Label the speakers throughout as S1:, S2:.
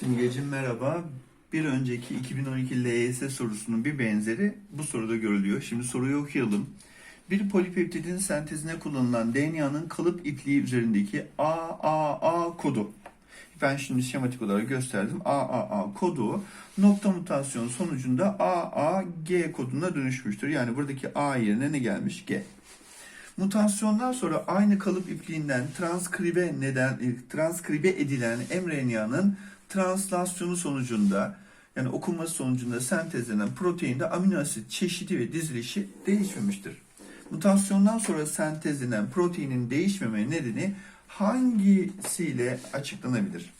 S1: Simgecim merhaba. Bir önceki 2012 LYS sorusunun bir benzeri bu soruda görülüyor. Şimdi soruyu okuyalım. Bir polipeptidin sentezine kullanılan DNA'nın kalıp ipliği üzerindeki AAA kodu. Ben şimdi şematik olarak gösterdim. AAA kodu nokta mutasyon sonucunda AAG koduna dönüşmüştür. Yani buradaki A yerine ne gelmiş? G. Mutasyondan sonra aynı kalıp ipliğinden transkribe neden transkribe edilen mRNA'nın translasyonu sonucunda yani okunması sonucunda sentezlenen proteinde amino asit çeşidi ve dizilişi değişmemiştir. Mutasyondan sonra sentezlenen proteinin değişmeme nedeni hangisiyle açıklanabilir?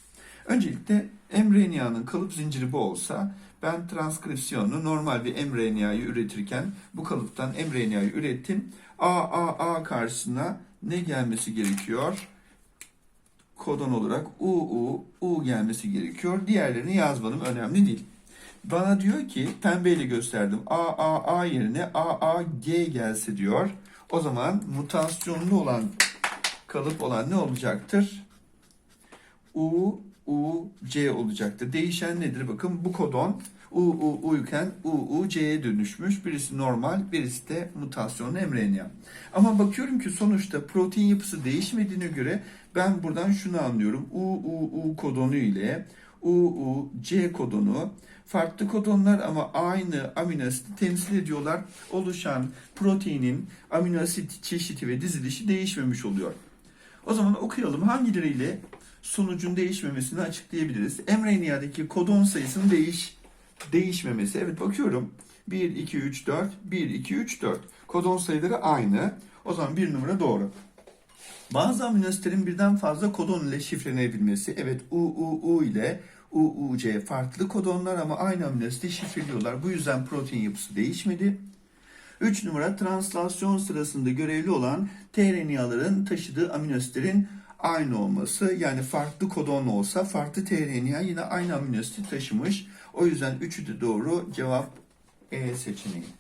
S1: Öncelikle mRNA'nın kalıp zinciri bu olsa ben transkripsiyonu normal bir mRNA'yı üretirken bu kalıptan mRNA'yı ürettim. AAA karşısına ne gelmesi gerekiyor? Kodon olarak UU, U gelmesi gerekiyor. Diğerlerini yazmadım önemli değil. Bana diyor ki pembeyle gösterdim. AAA yerine AAG gelse diyor. O zaman mutasyonlu olan kalıp olan ne olacaktır? U, U, C olacaktır. Değişen nedir? Bakın bu kodon U, U, U iken U, U, C'ye dönüşmüş. Birisi normal, birisi de mutasyonlu mRNA. Ama bakıyorum ki sonuçta protein yapısı değişmediğine göre ben buradan şunu anlıyorum. U, U, U kodonu ile U, U, C kodonu farklı kodonlar ama aynı amino asiti temsil ediyorlar. Oluşan proteinin amino asit çeşidi ve dizilişi değişmemiş oluyor. O zaman okuyalım hangileriyle sonucun değişmemesini açıklayabiliriz. mRNA'daki kodon sayısının değiş değişmemesi. Evet bakıyorum. 1, 2, 3, 4, 1, 2, 3, 4. Kodon sayıları aynı. O zaman bir numara doğru. Bazı amino asitlerin birden fazla kodon ile şifrelenebilmesi. Evet UUU ile UUC farklı kodonlar ama aynı amino asiti şifreliyorlar. Bu yüzden protein yapısı değişmedi. 3 numara translasyon sırasında görevli olan tRNA'ların taşıdığı amino asitlerin aynı olması. Yani farklı kodon olsa farklı tRNA yine aynı amino asiti taşımış. O yüzden üçü de doğru cevap E seçeneği.